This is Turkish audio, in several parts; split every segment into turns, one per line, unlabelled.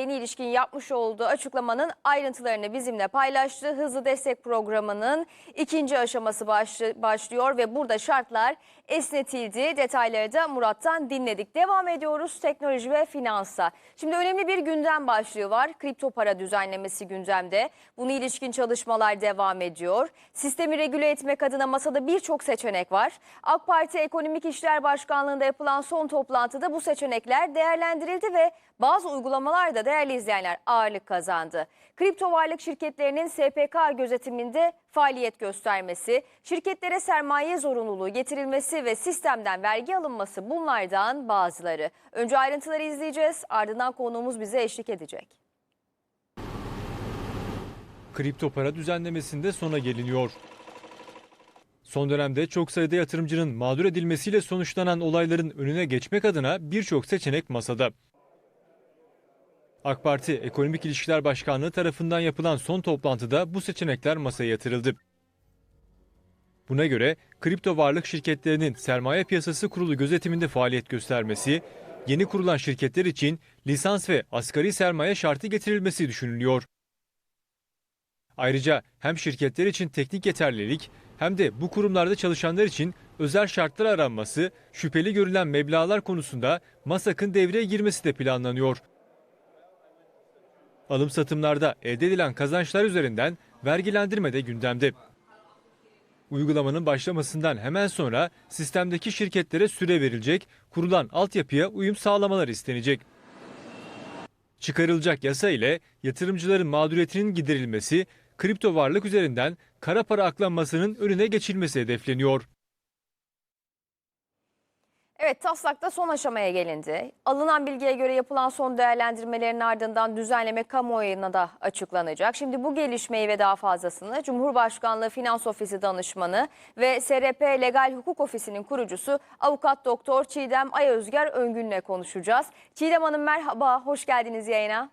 Yeni ilişkin yapmış olduğu açıklamanın ayrıntılarını bizimle paylaştı. Hızlı destek programının ikinci aşaması başlı- başlıyor ve burada şartlar esnetildi. Detayları da Murat'tan dinledik. Devam ediyoruz teknoloji ve finansa. Şimdi önemli bir gündem başlığı var. Kripto para düzenlemesi gündemde. Buna ilişkin çalışmalar devam ediyor. Sistemi regüle etmek adına masada birçok seçenek var. AK Parti Ekonomik İşler Başkanlığı'nda yapılan son toplantıda bu seçenekler değerlendirildi ve bazı uygulamalar da değerli izleyenler ağırlık kazandı. Kripto varlık şirketlerinin SPK gözetiminde faaliyet göstermesi, şirketlere sermaye zorunluluğu getirilmesi ve sistemden vergi alınması bunlardan bazıları. Önce ayrıntıları izleyeceğiz, ardından konuğumuz bize eşlik edecek.
kripto para düzenlemesinde sona geliniyor. Son dönemde çok sayıda yatırımcının mağdur edilmesiyle sonuçlanan olayların önüne geçmek adına birçok seçenek masada. AK Parti Ekonomik İlişkiler Başkanlığı tarafından yapılan son toplantıda bu seçenekler masaya yatırıldı. Buna göre kripto varlık şirketlerinin sermaye piyasası kurulu gözetiminde faaliyet göstermesi, yeni kurulan şirketler için lisans ve asgari sermaye şartı getirilmesi düşünülüyor. Ayrıca hem şirketler için teknik yeterlilik hem de bu kurumlarda çalışanlar için özel şartlar aranması, şüpheli görülen meblağlar konusunda MASAK'ın devreye girmesi de planlanıyor. Alım satımlarda elde edilen kazançlar üzerinden vergilendirme de gündemde. Uygulamanın başlamasından hemen sonra sistemdeki şirketlere süre verilecek, kurulan altyapıya uyum sağlamalar istenecek. Çıkarılacak yasa ile yatırımcıların mağduriyetinin giderilmesi, kripto varlık üzerinden kara para aklanmasının önüne geçilmesi hedefleniyor.
Evet taslakta son aşamaya gelindi. Alınan bilgiye göre yapılan son değerlendirmelerin ardından düzenleme kamuoyuna da açıklanacak. Şimdi bu gelişmeyi ve daha fazlasını Cumhurbaşkanlığı Finans Ofisi danışmanı ve SRP Legal Hukuk Ofisi'nin kurucusu avukat doktor Çiğdem Ayözger Öngün'le konuşacağız. Çiğdem Hanım merhaba, hoş geldiniz yayına.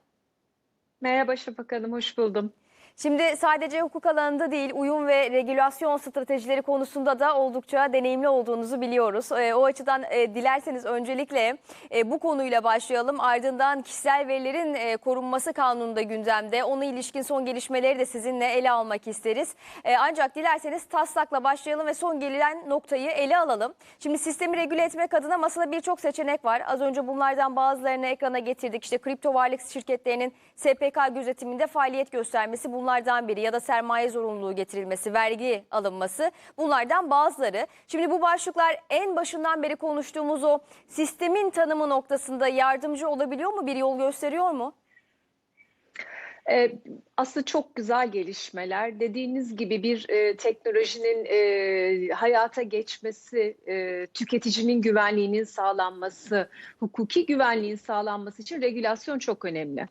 Merhaba Şafak Hanım, hoş buldum.
Şimdi sadece hukuk alanında değil, uyum ve regülasyon stratejileri konusunda da oldukça deneyimli olduğunuzu biliyoruz. E, o açıdan e, dilerseniz öncelikle e, bu konuyla başlayalım. Ardından kişisel verilerin e, korunması kanununda gündemde. Ona ilişkin son gelişmeleri de sizinle ele almak isteriz. E, ancak dilerseniz taslakla başlayalım ve son gelen noktayı ele alalım. Şimdi sistemi regüle etmek adına masada birçok seçenek var. Az önce bunlardan bazılarını ekrana getirdik. İşte kripto varlık şirketlerinin SPK gözetiminde faaliyet göstermesi bunlardan biri ya da sermaye zorunluluğu getirilmesi, vergi alınması bunlardan bazıları. Şimdi bu başlıklar en başından beri konuştuğumuz o sistemin tanımı noktasında yardımcı olabiliyor mu? Bir yol gösteriyor mu?
Ee, aslında çok güzel gelişmeler. Dediğiniz gibi bir e, teknolojinin e, hayata geçmesi, e, tüketicinin güvenliğinin sağlanması, hukuki güvenliğin sağlanması için regülasyon çok önemli.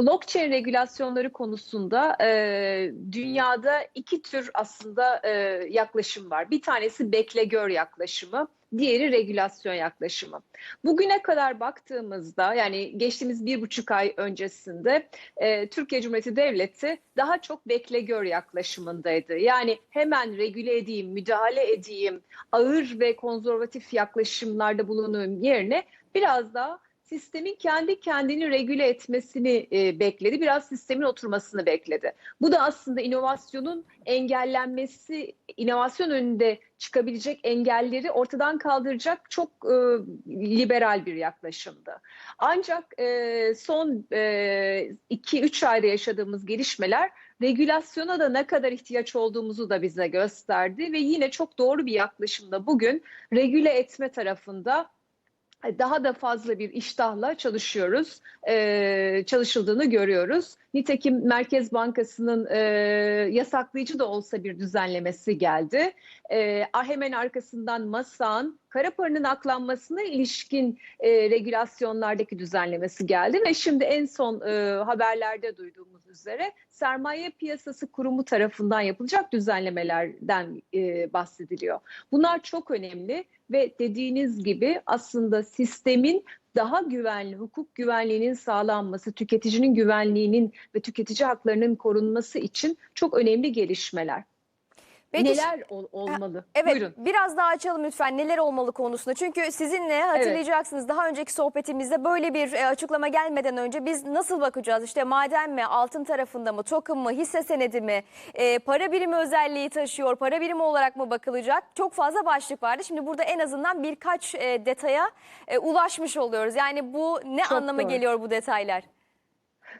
Blockchain regülasyonları konusunda e, dünyada iki tür aslında e, yaklaşım var. Bir tanesi bekle gör yaklaşımı, diğeri regülasyon yaklaşımı. Bugüne kadar baktığımızda yani geçtiğimiz bir buçuk ay öncesinde e, Türkiye Cumhuriyeti Devleti daha çok bekle gör yaklaşımındaydı. Yani hemen regüle edeyim, müdahale edeyim, ağır ve konservatif yaklaşımlarda bulunduğum yerine biraz daha sistemin kendi kendini regüle etmesini e, bekledi. Biraz sistemin oturmasını bekledi. Bu da aslında inovasyonun engellenmesi, inovasyon önünde çıkabilecek engelleri ortadan kaldıracak çok e, liberal bir yaklaşımdı. Ancak e, son 2-3 ayda yaşadığımız gelişmeler regülasyona da ne kadar ihtiyaç olduğumuzu da bize gösterdi ve yine çok doğru bir yaklaşımla bugün regüle etme tarafında daha da fazla bir iştahla çalışıyoruz, ee, çalışıldığını görüyoruz. Nitekim Merkez Bankası'nın e, yasaklayıcı da olsa bir düzenlemesi geldi. E, hemen arkasından MASA'nın kara paranın aklanmasına ilişkin e, regülasyonlardaki düzenlemesi geldi ve şimdi en son e, haberlerde duyduğumuz üzere sermaye piyasası kurumu tarafından yapılacak düzenlemelerden e, bahsediliyor. Bunlar çok önemli ve dediğiniz gibi aslında sistemin daha güvenli, hukuk güvenliğinin sağlanması, tüketicinin güvenliğinin ve tüketici haklarının korunması için çok önemli gelişmeler.
Peki,
neler ol- olmalı?
Evet
Buyurun.
biraz daha açalım lütfen neler olmalı konusunda. Çünkü sizinle hatırlayacaksınız daha önceki sohbetimizde böyle bir e, açıklama gelmeden önce biz nasıl bakacağız? İşte maden mi, altın tarafında mı, token mı, hisse senedi mi, e, para birimi özelliği taşıyor, para birimi olarak mı bakılacak? Çok fazla başlık vardı. Şimdi burada en azından birkaç e, detaya e, ulaşmış oluyoruz. Yani bu ne
Çok
anlama
doğru.
geliyor bu detaylar?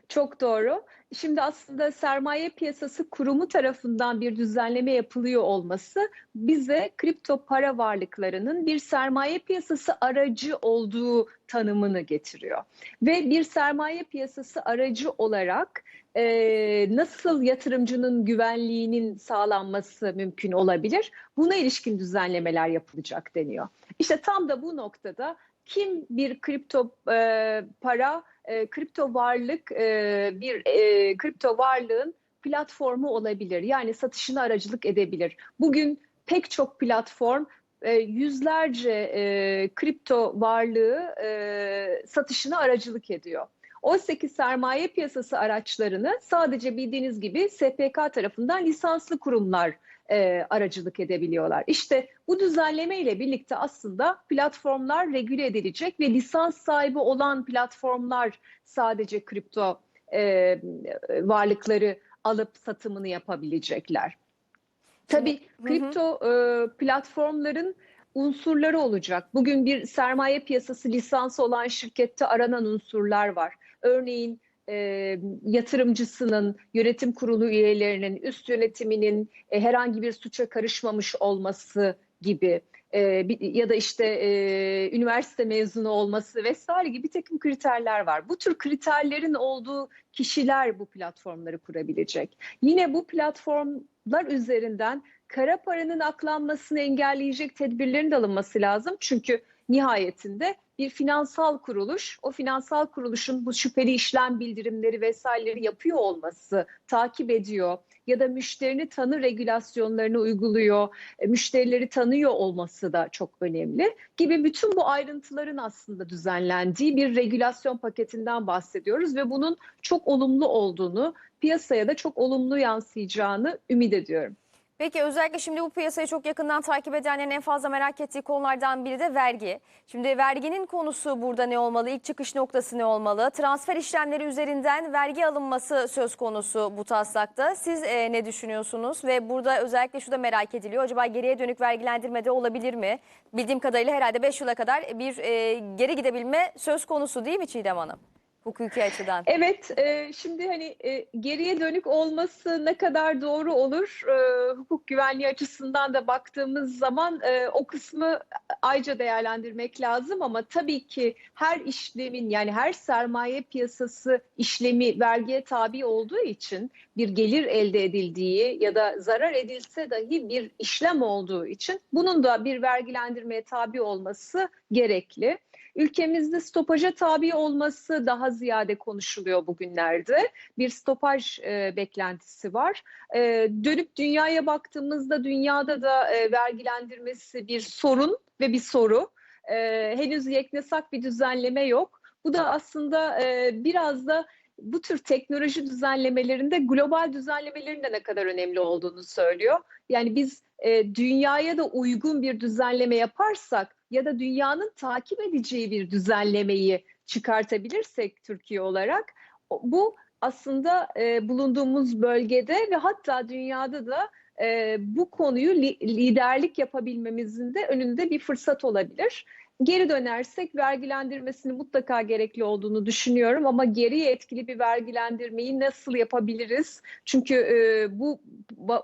Çok doğru. Şimdi aslında sermaye piyasası kurumu tarafından bir düzenleme yapılıyor olması bize kripto para varlıklarının bir sermaye piyasası aracı olduğu tanımını getiriyor. Ve bir sermaye piyasası aracı olarak e, nasıl yatırımcının güvenliğinin sağlanması mümkün olabilir? Buna ilişkin düzenlemeler yapılacak deniyor. İşte tam da bu noktada kim bir kripto e, para e, kripto varlık e, bir e, kripto varlığın platformu olabilir. Yani satışına aracılık edebilir. Bugün pek çok platform e, yüzlerce e, kripto varlığı e, satışına aracılık ediyor. Oysa ki sermaye piyasası araçlarını sadece bildiğiniz gibi SPK tarafından lisanslı kurumlar e, aracılık edebiliyorlar. İşte bu düzenleme ile birlikte aslında platformlar regüle edilecek ve lisans sahibi olan platformlar sadece kripto e, varlıkları alıp satımını yapabilecekler. Tabii
hı.
kripto e, platformların unsurları olacak. Bugün bir sermaye piyasası lisansı olan şirkette aranan unsurlar var. Örneğin e, yatırımcısının, yönetim kurulu üyelerinin, üst yönetiminin e, herhangi bir suça karışmamış olması gibi e, ya da işte e, üniversite mezunu olması vesaire gibi bir takım kriterler var. Bu tür kriterlerin olduğu kişiler bu platformları kurabilecek. Yine bu platformlar üzerinden kara paranın aklanmasını engelleyecek tedbirlerin de alınması lazım. Çünkü nihayetinde bir finansal kuruluş, o finansal kuruluşun bu şüpheli işlem bildirimleri vesaireleri yapıyor olması, takip ediyor ya da müşterini tanı regülasyonlarını uyguluyor, e, müşterileri tanıyor olması da çok önemli gibi bütün bu ayrıntıların aslında düzenlendiği bir regülasyon paketinden bahsediyoruz ve bunun çok olumlu olduğunu, piyasaya da çok olumlu yansıyacağını ümit ediyorum.
Peki özellikle şimdi bu piyasayı çok yakından takip edenlerin en fazla merak ettiği konulardan biri de vergi. Şimdi verginin konusu burada ne olmalı? İlk çıkış noktası ne olmalı? Transfer işlemleri üzerinden vergi alınması söz konusu bu taslakta. Siz e, ne düşünüyorsunuz? Ve burada özellikle şu da merak ediliyor. Acaba geriye dönük vergilendirme de olabilir mi? Bildiğim kadarıyla herhalde 5 yıla kadar bir e, geri gidebilme söz konusu değil mi Çiğdem Hanım? Hukuki açıdan.
Evet, e, şimdi hani e, geriye dönük olması ne kadar doğru olur? E, hukuk güvenliği açısından da baktığımız zaman e, o kısmı ayrıca değerlendirmek lazım ama tabii ki her işlemin yani her sermaye piyasası işlemi vergiye tabi olduğu için bir gelir elde edildiği ya da zarar edilse dahi bir işlem olduğu için bunun da bir vergilendirmeye tabi olması gerekli. Ülkemizde stopaja tabi olması daha ziyade konuşuluyor bugünlerde. Bir stopaj e, beklentisi var. E, dönüp dünyaya baktığımızda dünyada da e, vergilendirmesi bir sorun ve bir soru. E, henüz yeknesak bir düzenleme yok. Bu da aslında e, biraz da bu tür teknoloji düzenlemelerinde global düzenlemelerin de ne kadar önemli olduğunu söylüyor. Yani biz e, dünyaya da uygun bir düzenleme yaparsak ya da dünyanın takip edeceği bir düzenlemeyi çıkartabilirsek Türkiye olarak bu aslında e, bulunduğumuz bölgede ve hatta dünyada da e, bu konuyu li- liderlik yapabilmemizin de önünde bir fırsat olabilir. Geri dönersek vergilendirmesinin mutlaka gerekli olduğunu düşünüyorum ama geriye etkili bir vergilendirmeyi nasıl yapabiliriz? Çünkü e, bu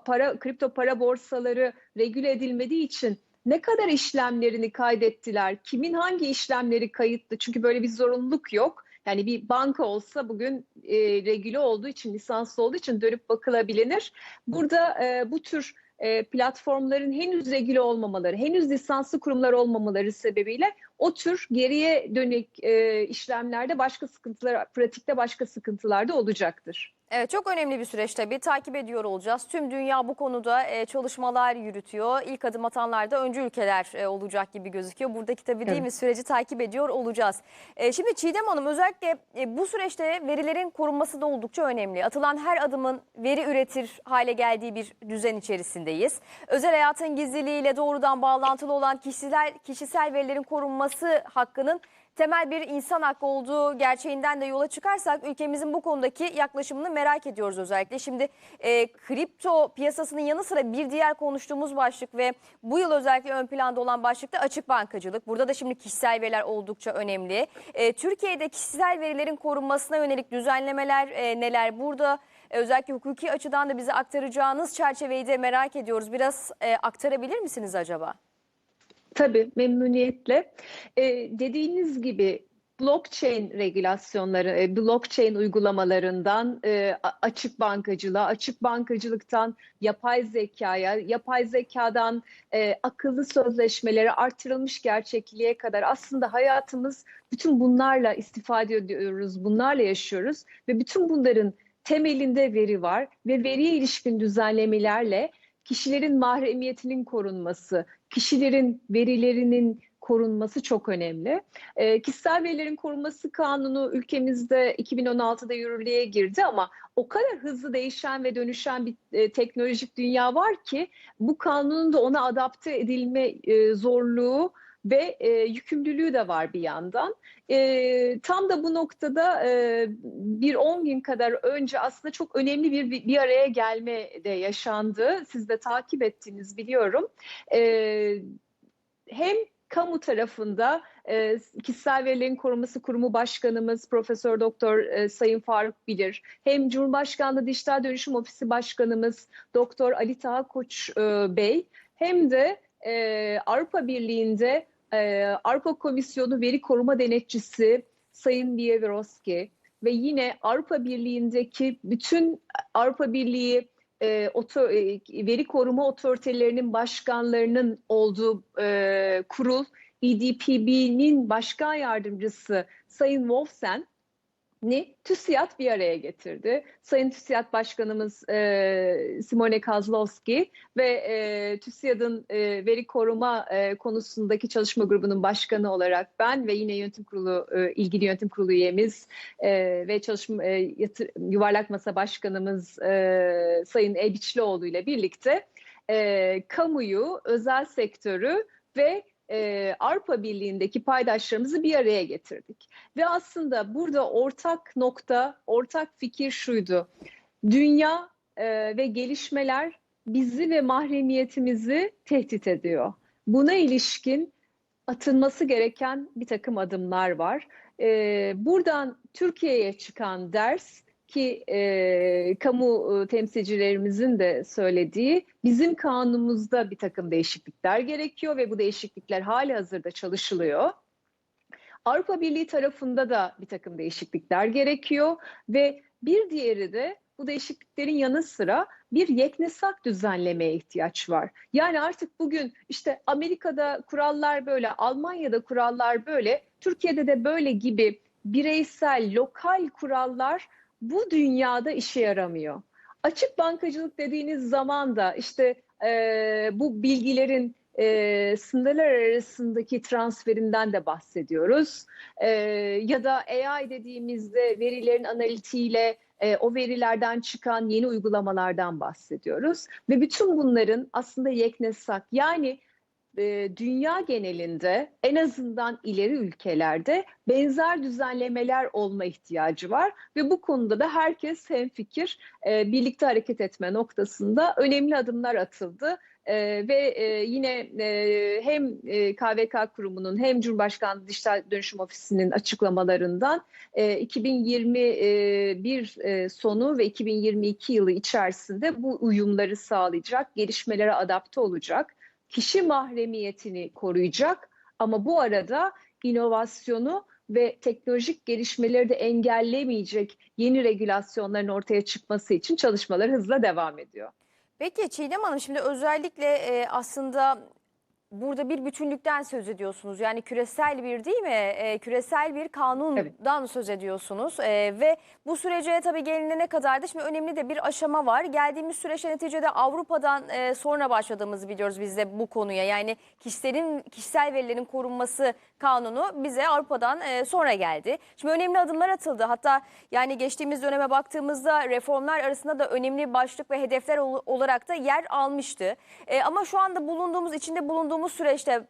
para kripto para borsaları regüle edilmediği için ne kadar işlemlerini kaydettiler? Kimin hangi işlemleri kayıtlı? Çünkü böyle bir zorunluluk yok. Yani bir banka olsa bugün e, regüle olduğu için, lisanslı olduğu için dönüp bakılabilir. Burada e, bu tür e, platformların henüz regüle olmamaları, henüz lisanslı kurumlar olmamaları sebebiyle o tür geriye dönük e, işlemlerde başka sıkıntılar, pratikte başka sıkıntılar da olacaktır.
Evet çok önemli bir süreç tabii. Takip ediyor olacağız. Tüm dünya bu konuda e, çalışmalar yürütüyor. İlk adım atanlar da öncü ülkeler e, olacak gibi gözüküyor. Buradaki tabii değil
Evet.
mi süreci takip ediyor olacağız. E, şimdi Çiğdem Hanım özellikle e, bu süreçte verilerin korunması da oldukça önemli. Atılan her adımın veri üretir hale geldiği bir düzen içerisindeyiz. Özel hayatın gizliliğiyle doğrudan bağlantılı olan kişisel, kişisel verilerin korunması hakkının temel bir insan hakkı olduğu gerçeğinden de yola çıkarsak ülkemizin bu konudaki yaklaşımını merak ediyoruz özellikle. Şimdi e, kripto piyasasının yanı sıra bir diğer konuştuğumuz başlık ve bu yıl özellikle ön planda olan başlık da açık bankacılık. Burada da şimdi kişisel veriler oldukça önemli. E, Türkiye'de kişisel verilerin korunmasına yönelik düzenlemeler e, neler? Burada e, özellikle hukuki açıdan da bize aktaracağınız çerçeveyi de merak ediyoruz. Biraz e, aktarabilir misiniz acaba?
Tabii memnuniyetle. Ee, dediğiniz gibi blockchain regülasyonları, e, blockchain uygulamalarından e, açık bankacılığa, açık bankacılıktan yapay zekaya, yapay zekadan e, akıllı sözleşmelere, artırılmış gerçekliğe kadar aslında hayatımız bütün bunlarla istifade ediyoruz, bunlarla yaşıyoruz ve bütün bunların temelinde veri var ve veriye ilişkin düzenlemelerle kişilerin mahremiyetinin korunması, kişilerin verilerinin korunması çok önemli. E, kişisel verilerin korunması kanunu ülkemizde 2016'da yürürlüğe girdi ama o kadar hızlı değişen ve dönüşen bir e, teknolojik dünya var ki bu kanunun da ona adapte edilme e, zorluğu ve e, yükümlülüğü de var bir yandan. E, tam da bu noktada e, bir 10 gün kadar önce aslında çok önemli bir, bir araya gelme de yaşandı. Siz de takip ettiniz biliyorum. E, hem kamu tarafında e, Kişisel Verilerin Korunması Kurumu Başkanımız Profesör Doktor e, Sayın Faruk Bilir, hem Cumhurbaşkanlığı Dijital Dönüşüm Ofisi Başkanımız Doktor Ali Taha Koç e, Bey, hem de e, Avrupa Birliği'nde e, Avrupa Komisyonu Veri Koruma Denetçisi Sayın Vievorovski ve yine Avrupa Birliği'ndeki bütün Avrupa Birliği e, oto, e, veri koruma otoritelerinin başkanlarının olduğu e, kurul EDPB'nin başkan yardımcısı Sayın Wolfsen ni TÜSİAD bir araya getirdi. Sayın TÜSİAD Başkanımız e, Simone Kozlowski ve e, TÜSİAD'ın e, veri koruma e, konusundaki çalışma grubunun başkanı olarak ben ve yine yönetim kurulu e, ilgili yönetim kurulu üyemiz e, ve çalışma e, yatır, yuvarlak masa başkanımız e, Sayın Elbiçlioğlu ile birlikte e, kamuyu, özel sektörü ve e, Avrupa Birliği'ndeki paydaşlarımızı bir araya getirdik. Ve aslında burada ortak nokta, ortak fikir şuydu. Dünya e, ve gelişmeler bizi ve mahremiyetimizi tehdit ediyor. Buna ilişkin atılması gereken bir takım adımlar var. E, buradan Türkiye'ye çıkan ders ki e, kamu temsilcilerimizin de söylediği bizim kanunumuzda bir takım değişiklikler gerekiyor ve bu değişiklikler hali hazırda çalışılıyor. Avrupa Birliği tarafında da bir takım değişiklikler gerekiyor ve bir diğeri de bu değişikliklerin yanı sıra bir yeknesak düzenlemeye ihtiyaç var. Yani artık bugün işte Amerika'da kurallar böyle, Almanya'da kurallar böyle, Türkiye'de de böyle gibi bireysel, lokal kurallar bu dünyada işe yaramıyor. Açık bankacılık dediğiniz zaman da işte e, bu bilgilerin e, sınırlar arasındaki transferinden de bahsediyoruz. E, ya da AI dediğimizde verilerin analitiğiyle e, o verilerden çıkan yeni uygulamalardan bahsediyoruz. Ve bütün bunların aslında yeknesak yani e, dünya genelinde en azından ileri ülkelerde benzer düzenlemeler olma ihtiyacı var ve bu konuda da herkes hemfikir e, birlikte hareket etme noktasında önemli adımlar atıldı. Ee, ve e, yine e, hem e, KVK kurumunun hem Cumhurbaşkanlığı Dijital Dönüşüm Ofisi'nin açıklamalarından e, 2021 e, sonu ve 2022 yılı içerisinde bu uyumları sağlayacak, gelişmelere adapte olacak, kişi mahremiyetini koruyacak ama bu arada inovasyonu ve teknolojik gelişmeleri de engellemeyecek yeni regülasyonların ortaya çıkması için çalışmalar hızla devam ediyor.
Peki Çiğdem Hanım şimdi özellikle e, aslında burada bir bütünlükten söz ediyorsunuz. Yani küresel bir değil mi? Ee, küresel bir kanundan söz ediyorsunuz. Ee, ve bu sürece tabii gelinene kadar da şimdi önemli de bir aşama var. Geldiğimiz süreçte neticede Avrupa'dan e, sonra başladığımızı biliyoruz biz de bu konuya. Yani kişilerin kişisel verilerin korunması kanunu bize Avrupa'dan e, sonra geldi. Şimdi önemli adımlar atıldı. Hatta yani geçtiğimiz döneme baktığımızda reformlar arasında da önemli başlık ve hedefler ol- olarak da yer almıştı. E, ama şu anda bulunduğumuz, içinde bulunduğumuz süreçte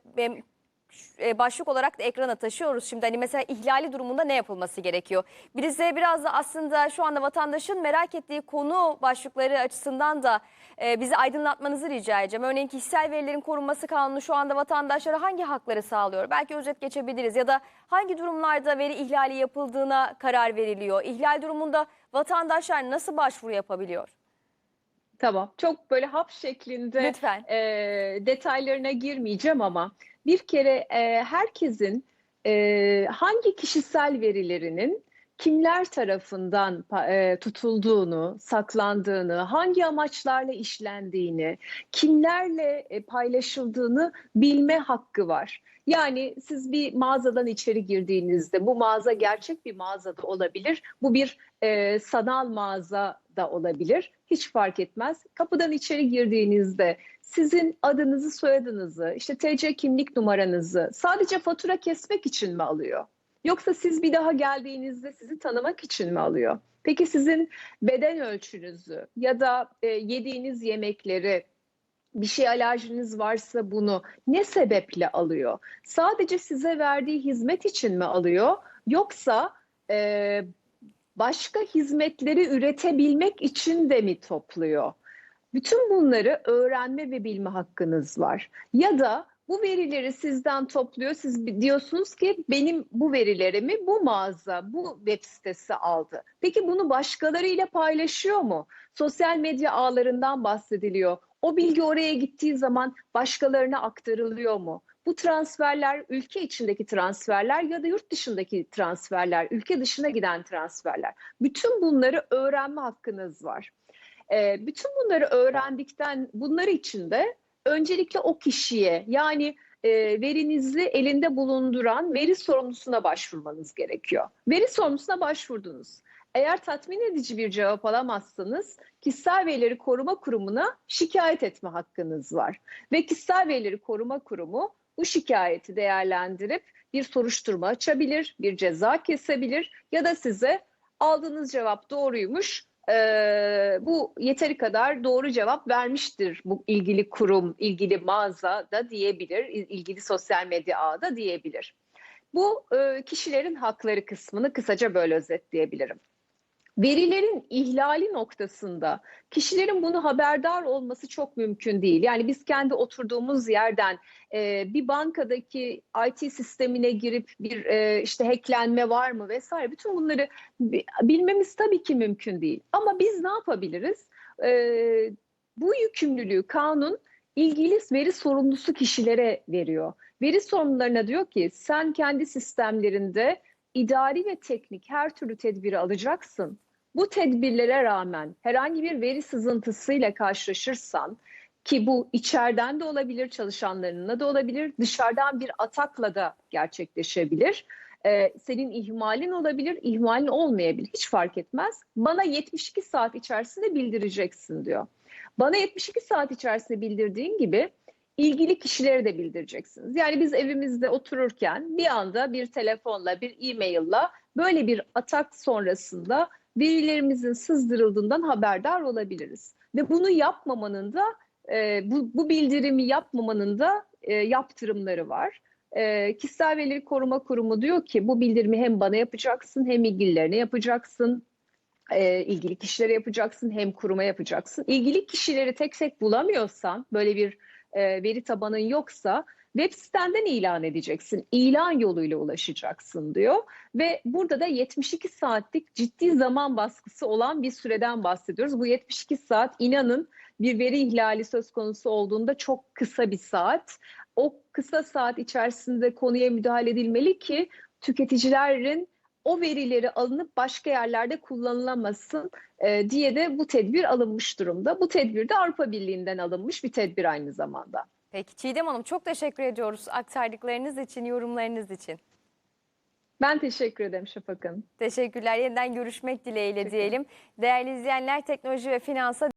e, başlık olarak da ekrana taşıyoruz. Şimdi hani mesela ihlali durumunda ne yapılması gerekiyor? Bize biraz da aslında şu anda vatandaşın merak ettiği konu başlıkları açısından da e, bizi aydınlatmanızı rica edeceğim. Örneğin kişisel verilerin korunması kanunu şu anda vatandaşlara hangi hakları sağlıyor? Belki özet geçebiliriz ya da hangi durumlarda veri ihlali yapıldığına karar veriliyor? İhlal durumunda vatandaşlar nasıl başvuru yapabiliyor?
Tamam. Çok böyle hap şeklinde
Lütfen.
e, detaylarına girmeyeceğim ama bir kere e, herkesin e, hangi kişisel verilerinin kimler tarafından e, tutulduğunu, saklandığını, hangi amaçlarla işlendiğini, kimlerle e, paylaşıldığını bilme hakkı var. Yani siz bir mağazadan içeri girdiğinizde bu mağaza gerçek bir mağaza da olabilir. Bu bir e, sanal mağaza da olabilir. Hiç fark etmez. Kapıdan içeri girdiğinizde sizin adınızı, soyadınızı, işte TC kimlik numaranızı sadece fatura kesmek için mi alıyor? Yoksa siz bir daha geldiğinizde sizi tanımak için mi alıyor? Peki sizin beden ölçünüzü ya da e, yediğiniz yemekleri, bir şey alerjiniz varsa bunu ne sebeple alıyor? Sadece size verdiği hizmet için mi alıyor? Yoksa e, başka hizmetleri üretebilmek için de mi topluyor? Bütün bunları öğrenme ve bilme hakkınız var. Ya da bu verileri sizden topluyor. Siz diyorsunuz ki benim bu verilerimi bu mağaza, bu web sitesi aldı. Peki bunu başkalarıyla paylaşıyor mu? Sosyal medya ağlarından bahsediliyor. O bilgi oraya gittiği zaman başkalarına aktarılıyor mu? Bu transferler ülke içindeki transferler ya da yurt dışındaki transferler, ülke dışına giden transferler. Bütün bunları öğrenme hakkınız var. Ee, bütün bunları öğrendikten bunlar için de öncelikle o kişiye yani e, verinizi elinde bulunduran veri sorumlusuna başvurmanız gerekiyor. Veri sorumlusuna başvurdunuz. Eğer tatmin edici bir cevap alamazsanız Kişisel Verileri Koruma Kurumu'na şikayet etme hakkınız var. Ve Kişisel Verileri Koruma Kurumu bu şikayeti değerlendirip bir soruşturma açabilir, bir ceza kesebilir ya da size aldığınız cevap doğruymuş, eee, bu yeteri kadar doğru cevap vermiştir bu ilgili kurum, ilgili mağaza da diyebilir, il- ilgili sosyal medya ağı diyebilir. Bu e, kişilerin hakları kısmını kısaca böyle özetleyebilirim. Verilerin ihlali noktasında kişilerin bunu haberdar olması çok mümkün değil. Yani biz kendi oturduğumuz yerden e, bir bankadaki IT sistemine girip bir e, işte hacklenme var mı vesaire bütün bunları bi- bilmemiz tabii ki mümkün değil. Ama biz ne yapabiliriz? E, bu yükümlülüğü kanun ilgili veri sorumlusu kişilere veriyor. Veri sorumlularına diyor ki sen kendi sistemlerinde idari ve teknik her türlü tedbiri alacaksın. Bu tedbirlere rağmen herhangi bir veri sızıntısıyla karşılaşırsan ki bu içeriden de olabilir, çalışanlarına da olabilir, dışarıdan bir atakla da gerçekleşebilir. Ee, senin ihmalin olabilir, ihmalin olmayabilir. Hiç fark etmez. Bana 72 saat içerisinde bildireceksin diyor. Bana 72 saat içerisinde bildirdiğin gibi ilgili kişilere de bildireceksiniz. Yani biz evimizde otururken bir anda bir telefonla, bir e-mailla böyle bir atak sonrasında verilerimizin sızdırıldığından haberdar olabiliriz. Ve bunu yapmamanın da e, bu, bu bildirimi yapmamanın da e, yaptırımları var. E, Kişisel Verileri Koruma Kurumu diyor ki bu bildirimi hem bana yapacaksın hem ilgililerine yapacaksın e, ilgili kişilere yapacaksın hem kuruma yapacaksın. İlgili kişileri tek tek bulamıyorsan böyle bir e, veri tabanın yoksa web sitenden ilan edeceksin. İlan yoluyla ulaşacaksın diyor ve burada da 72 saatlik ciddi zaman baskısı olan bir süreden bahsediyoruz. Bu 72 saat inanın bir veri ihlali söz konusu olduğunda çok kısa bir saat. O kısa saat içerisinde konuya müdahale edilmeli ki tüketicilerin o verileri alınıp başka yerlerde kullanılamasın e, diye de bu tedbir alınmış durumda. Bu tedbir de Avrupa Birliği'nden alınmış bir tedbir aynı zamanda.
Peki Çiğdem Hanım çok teşekkür ediyoruz aktardıklarınız için, yorumlarınız için.
Ben teşekkür ederim Şafak Hanım.
Teşekkürler. Yeniden görüşmek dileğiyle diyelim. Değerli izleyenler teknoloji ve finansa